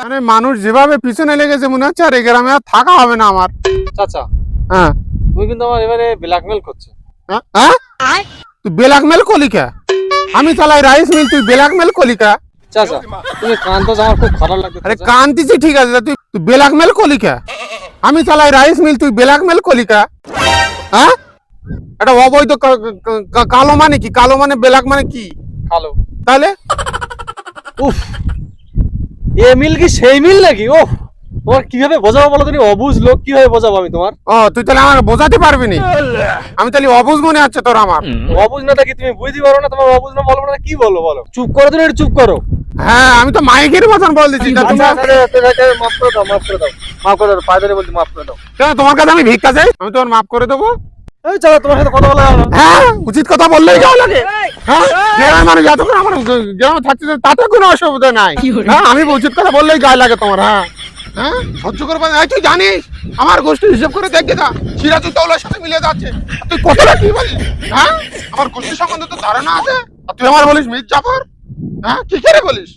মানে মানুষ যেভাবে পিছনে লেগেছে মনে হচ্ছে আর এই গ্রামে আর থাকা হবে না আমার। চাচা হ্যাঁ। তুমি কিন্তু আমার এবারে ব্ল্যাকমেল করছ। হ্যাঁ? হ্যাঁ? তুই ব্ল্যাকমেল কলিকা আমি চালাই রাইস মিল তুই ব্ল্যাকমেল কলিকা চাচা তুমি কান্দো আমার খুব খারাপ লাগছে আরে। কান্তিছি ঠিক আছে তা তুই তুই ব্ল্যাকমেল কলিকা আমি চালাই রাইস মিল তুই ব্ল্যাকমেল কলিকা হ্যাঁ? এটা অবৈধ কালো মানে কি? কালো মানে ব্ল্যাক মানে কি? কালো। তাহলে? উফ এ মিল কি সেই মিল নাকি? ও তোমার কীভাবে বোঝাবো বলো তুমি অবুঝ লোক কীভাবে বোঝাবো আমি তোমার? ও তুই তাহলে আমাকে বোঝাতে পারবি নি? আমি তাহলে অবুঝ মনে হচ্ছে তোর আমার। অবুঝ না থাকি তুমি বুঝতে পারো না তোমার অবুঝ না বলব না কি বলো বলো? চুপ করো তুমি চুপ করো। হ্যাঁ আমি তো মাইকের মতন বল দিচ্ছি তা তোমরা আচ্ছা, আচ্ছা, মাফ করে দাও মাফ করে দাও মাফ করে দাও পায়ে ধরে বলছি মাফ করে দাও। কেন তোমার কাছে আমি ভিক্ষা চাই? আমি তোমার মাফ করে দেবো। এই চলো তোমার সাথে কথা বলা হ্যাঁ উচিত কথা বললেই যাও লাগে? হ্যাঁ? গ্রামের মানুষ যতক্ষণ আমার গ্রামে থাকছে তাতে কোনো অসুবিধা নাই। হ্যাঁ আমি উচিত কথা বললেই গায়ে লাগে তোমার হ্যাঁ। হ্যাঁ? সহ্য করে পারে- তুই জানিস আমার গোষ্ঠী হিসেব করে দেখে দা সিরাজুদ্দৌলার সাথে মিলে যাচ্ছে। তুই কতটা কি বলিস হ্যাঁ? আমার গোষ্ঠী সম্বন্ধে তো ধারণা আছে। আর তুই আমার বলিস মির জাফর হ্যাঁ? কি করে বলিস?